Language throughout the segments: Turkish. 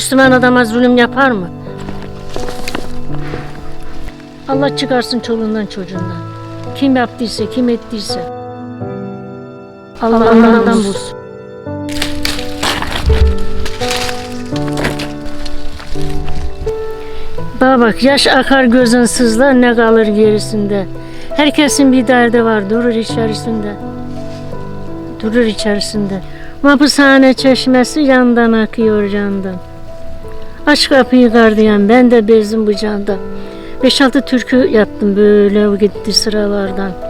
Müslüman adama zulüm yapar mı? Allah çıkarsın çoluğundan çocuğundan. Kim yaptıysa, kim ettiyse. Allah onlardan bulsun. Bana bak yaş akar gözün sızlar ne kalır gerisinde. Herkesin bir derdi var durur içerisinde. Durur içerisinde. Mapushane çeşmesi yandan akıyor candan. Aç kapıyı gardiyan ben de bezdim candan. Beş altı türkü yaptım böyle gitti sıralardan.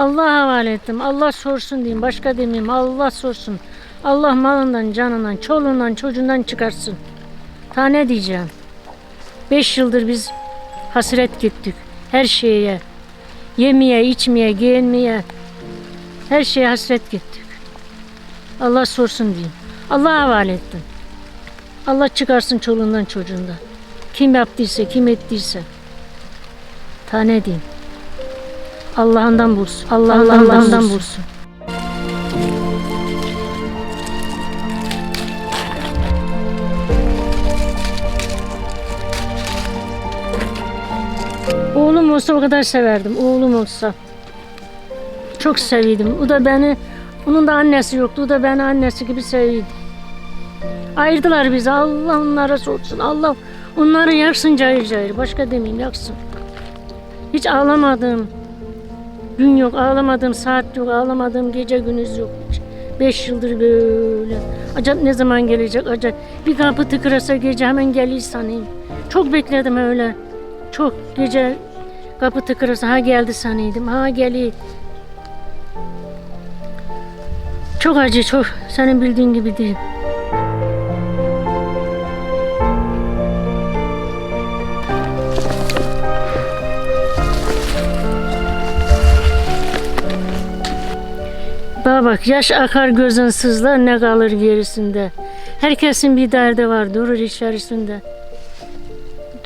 Allah'a havale ettim. Allah sorsun diyeyim. Başka demeyeyim. Allah sorsun. Allah malından, canından, çoluğundan, çocuğundan çıkarsın. Ta ne diyeceğim? Beş yıldır biz hasret gittik. Her şeye. Yemeye, içmeye, giyinmeye. Her şeye hasret gittik. Allah sorsun diyeyim. Allah'a havale ettim. Allah çıkarsın çoluğundan, çocuğundan. Kim yaptıysa, kim ettiyse. Ta ne diyeyim? Allah'ından bulsun. Allah Allah'ından bulsun. Oğlum olsa o kadar severdim. Oğlum olsa. Çok seviydim. O da beni, onun da annesi yoktu. O da beni annesi gibi seviydi. Ayırdılar bizi. Allah onlara sorsun. Allah onları yaksın cayır cayır. Başka demeyeyim yaksın. Hiç ağlamadım. Gün yok, ağlamadığım saat yok, ağlamadığım gece gündüz yok. Beş yıldır böyle. Acaba ne zaman gelecek? Acaba bir kapı tıkırasa gece hemen gelir sanayım. Çok bekledim öyle. Çok gece kapı tıkırasa ha geldi sanıyordum. Ha gelir. Çok acı, çok. Senin bildiğin gibi değil. Bana bak yaş akar gözün sızlar ne kalır gerisinde. Herkesin bir derdi var durur içerisinde.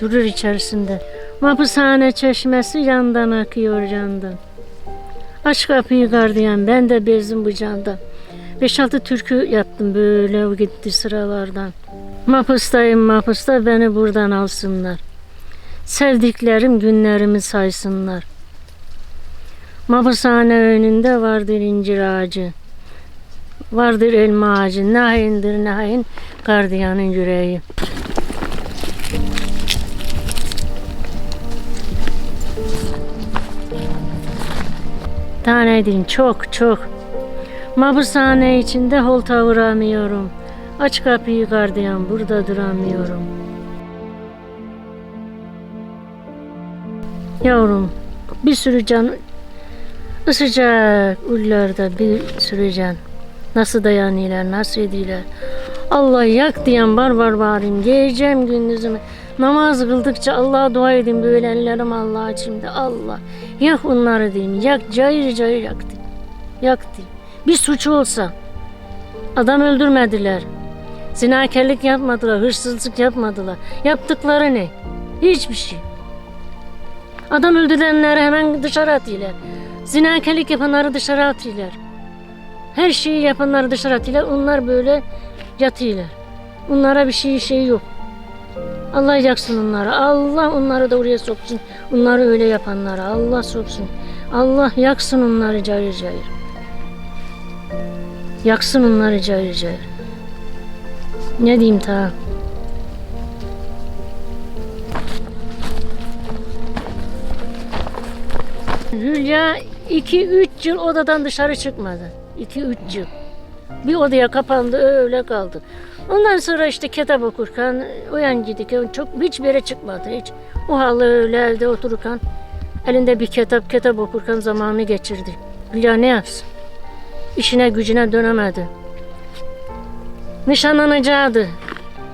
Durur içerisinde. Mapushane çeşmesi yandan akıyor candan. Aç kapıyı gardiyan ben de bezdim bu candan. Beş altı türkü yaptım böyle gitti sıralardan. Mapustayım mapusta beni buradan alsınlar. Sevdiklerim günlerimi saysınlar. Mapushane önünde vardır incir ağacı. Vardır elma ağacı. Ne hain gardiyanın yüreği. Tane din çok çok. Mapushane içinde holta vuramıyorum. Aç kapıyı gardiyan burada duramıyorum. Yavrum bir sürü can Isıcak ulllarda bir can. Nasıl dayanıyorlar, nasıl ediyorlar. Allah yak diyen var bağırayım. Giyeceğim gündüzümü. Namaz kıldıkça Allah'a dua edin böyle ellerim Allah'a içimde. Allah yak onları diyeyim. Yak cayır cayır yak diyeyim. Yak diyeyim. Bir suç olsa adam öldürmediler. Zinakarlık yapmadılar, hırsızlık yapmadılar. Yaptıkları ne? Hiçbir şey. Adam öldürenleri hemen dışarı atıyorlar. Zinakarlık yapanları dışarı atıyorlar. Her şeyi yapanları dışarı atıyorlar. Onlar böyle yatıyorlar. Onlara bir şey şey yok. Allah yaksın onları. Allah onları da oraya soksun. Onları öyle yapanlara Allah soksun. Allah yaksın onları cayır cayır. Yaksın onları cayır cayır. Ne diyeyim ta? Hülya 2-3 yıl odadan dışarı çıkmadı. 2-3 yıl. Bir odaya kapandı öyle kaldı. Ondan sonra işte kitap okurken uyancıydık. Çok hiçbir yere çıkmadı hiç. O halı öyle evde otururken elinde bir kitap kitap okurken zamanını geçirdi. Hülya ne yapsın? İşine gücüne dönemedi. Nişanlanacaktı.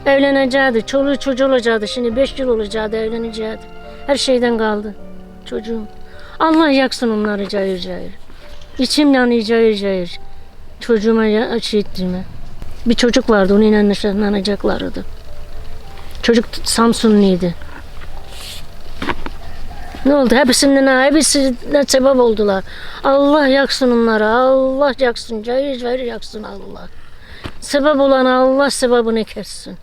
Evlenecekti. Çoluğu çocuğu olacaktı. Şimdi beş yıl olacaktı evlenecekti. Her şeyden kaldı. Çocuğum. Allah yaksın onları cayır cayır. İçim yanıyor cayır cayır. Çocuğuma şey ettiğime. Bir çocuk vardı onunla nişanlanacaklardı. Çocuk Samsunluydu. Ne oldu? Hepsinden hepsine sebep oldular. Allah yaksın onları. Allah yaksın. Cayır cayır yaksın Allah. Sebep olan Allah sebebini kessin.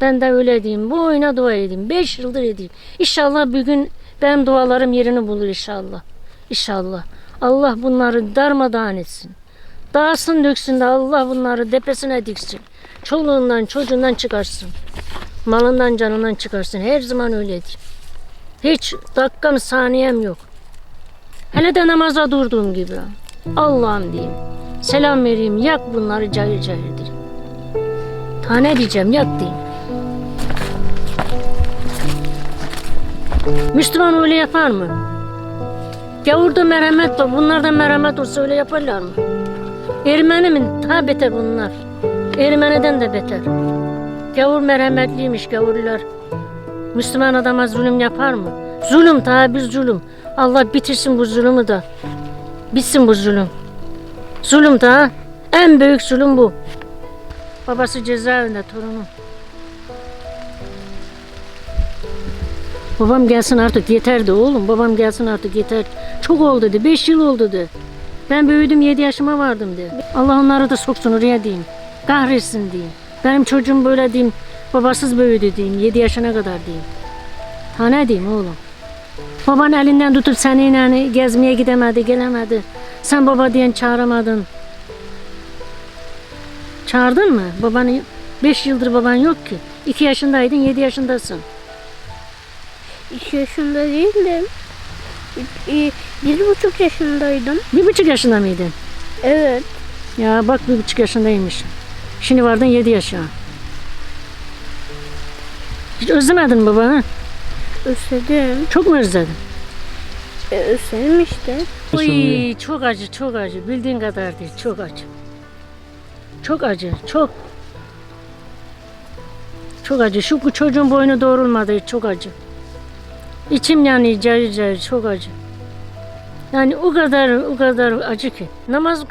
Ben de öyle diyeyim. Bu oyuna dua edeyim. Beş yıldır edeyim. İnşallah bir gün benim dualarım yerini bulur inşallah. İnşallah. Allah bunları darmadağın etsin. Dağsın döksün de Allah bunları tepesine diksin. Çoluğundan çocuğundan çıkarsın. Malından canından çıkarsın. Her zaman öyle diyeyim. Hiç dakikam saniyem yok. Hele de namaza durduğum gibi. Allah'ım diyeyim. Selam vereyim. Yak bunları cayır cayır diyeyim. Tane diyeceğim yak diyeyim. Müslüman öyle yapar mı? Gavurda merhamet var. Bunlar da merhamet olsa öyle yaparlar mı? Ermeni mi? Daha beter bunlar. Ermeniden de beter. Gavur merhametliymiş gavurlar. Müslüman adama zulüm yapar mı? Zulüm daha bir zulüm. Allah bitirsin bu zulümü da. Bitsin bu zulüm. Zulüm daha. En büyük zulüm bu. Babası cezaevinde torunu. Babam gelsin artık yeter de oğlum. Babam gelsin artık yeter. Çok oldu dedi. Beş yıl oldu dedi. Ben büyüdüm yedi yaşıma vardım dedi. Allah onları da soksun oraya diyeyim. Kahretsin diyeyim. Benim çocuğum böyle diyeyim. Babasız büyüdü diyeyim. Yedi yaşına kadar diyeyim. Ha ne diyeyim oğlum? Baban elinden tutup seninle gezmeye gidemedi, gelemedi. Sen baba diyen çağıramadın. Çağırdın mı? Babanı beş yıldır baban yok ki. İki yaşındaydın, yedi yaşındasın. İki yaşında değildim. Bir, buçuk yaşındaydım. Bir buçuk yaşında mıydın? Evet. Ya bak bir buçuk yaşındaymış. Şimdi vardın yedi yaşa. Hiç özlemedin mi babanı? Özledim. Çok mu özledin? E, özledim işte. Uy, çok acı, çok acı. Bildiğin kadar değil, çok acı. Çok acı, çok. Çok acı. Şu çocuğun boynu doğrulmadı, çok acı. İçim yanıyor, cayır cayır, çok acı. Yani o kadar, o kadar acı ki. Namaz,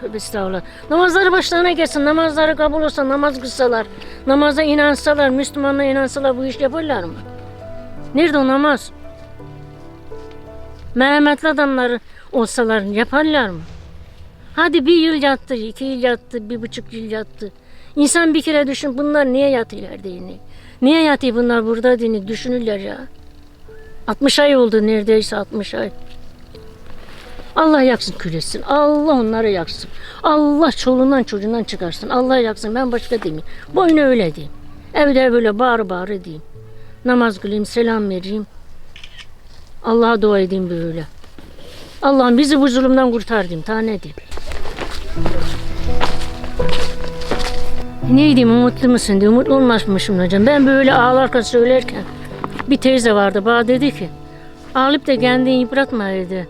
tövbe estağfurullah. Namazları başlarına gelsin, namazları kabul olsa, namaz kılsalar, namaza inansalar, Müslümanlığa inansalar bu iş yaparlar mı? Nerede o namaz? merhametli adamlar olsalar yaparlar mı? Hadi bir yıl yattı, iki yıl yattı, bir buçuk yıl yattı. İnsan bir kere düşün bunlar niye yatıyorlar dini? Niye yatıyor bunlar burada dini düşünürler ya. 60 ay oldu neredeyse 60 ay. Allah yaksın küresin. Allah onları yaksın. Allah çoluğundan çocuğundan çıkarsın. Allah yaksın. Ben başka demeyeyim. Boyuna öyle diyeyim. Evde böyle bağır bağır diyeyim. Namaz kılayım, selam vereyim. Allah'a dua edeyim böyle. Allah'ım bizi bu zulümden kurtar diyeyim. Daha ne diyeyim? Ne diyeyim umutlu musun diye. Umutlu olmazmışım hocam. Ben böyle ağlarken söylerken bir teyze vardı. Bana dedi ki ağlayıp da kendini yıpratma dedi.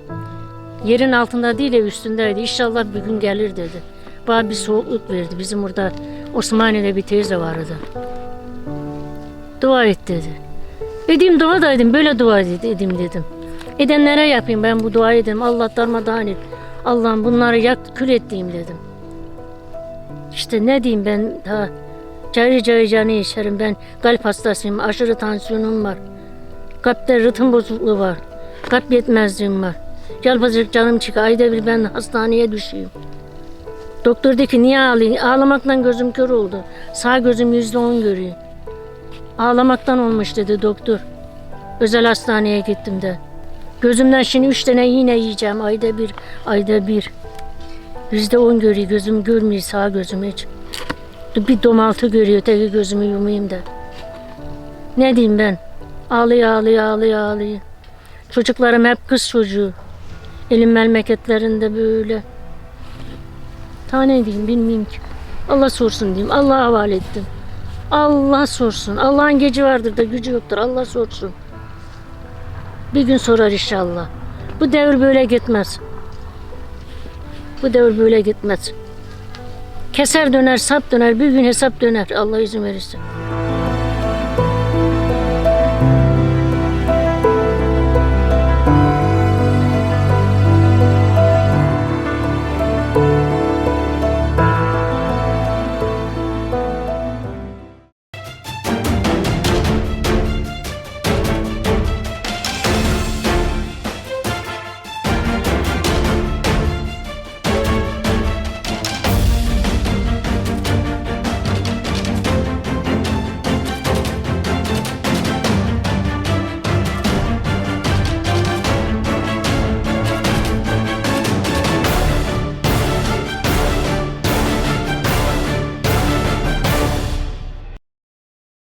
Yerin altında değil de üstündeydi. İnşallah bir gün gelir dedi. Bana bir soğukluk verdi. Bizim burada Osmaniye'de bir teyze vardı. Dua et dedi. Edeyim dua da edeyim. Böyle dua ed- edeyim dedim. Edenlere yapayım ben bu duayı dedim. Allah darmadağın et. Allah'ım bunları yak kül et diyeyim dedim. İşte ne diyeyim ben daha cayır cayır canı içerim. Ben kalp hastasıyım. Aşırı tansiyonum var. Kalpte ritim bozukluğu var. Kalp yetmezliğim var. Yalpazık canım çıkıyor. Ayda bir ben hastaneye düşeyim. Doktor dedi ki niye ağlayayım? Ağlamaktan gözüm kör oldu. Sağ gözüm yüzde on görüyor. Ağlamaktan olmuş dedi doktor. Özel hastaneye gittim de. Gözümden şimdi üç tane iğne yiyeceğim ayda bir, ayda bir. Yüzde on görüyor, gözüm görmüyor sağ gözüm hiç. Bir domaltı görüyor, teki gözümü yumayım da. Ne diyeyim ben? Ağlıyor, ağlıyor, ağlıyor, ağlıyor. Çocuklarım hep kız çocuğu. Elim memleketlerinde böyle. Ta ne diyeyim bilmiyorum ki. Allah sorsun diyeyim. Allah'a havale ettim. Allah sorsun. Allah'ın geci vardır da gücü yoktur. Allah sorsun. Bir gün sorar inşallah. Bu devir böyle gitmez. Bu devir böyle gitmez. Keser döner, sap döner, bir gün hesap döner. Allah izin verirse.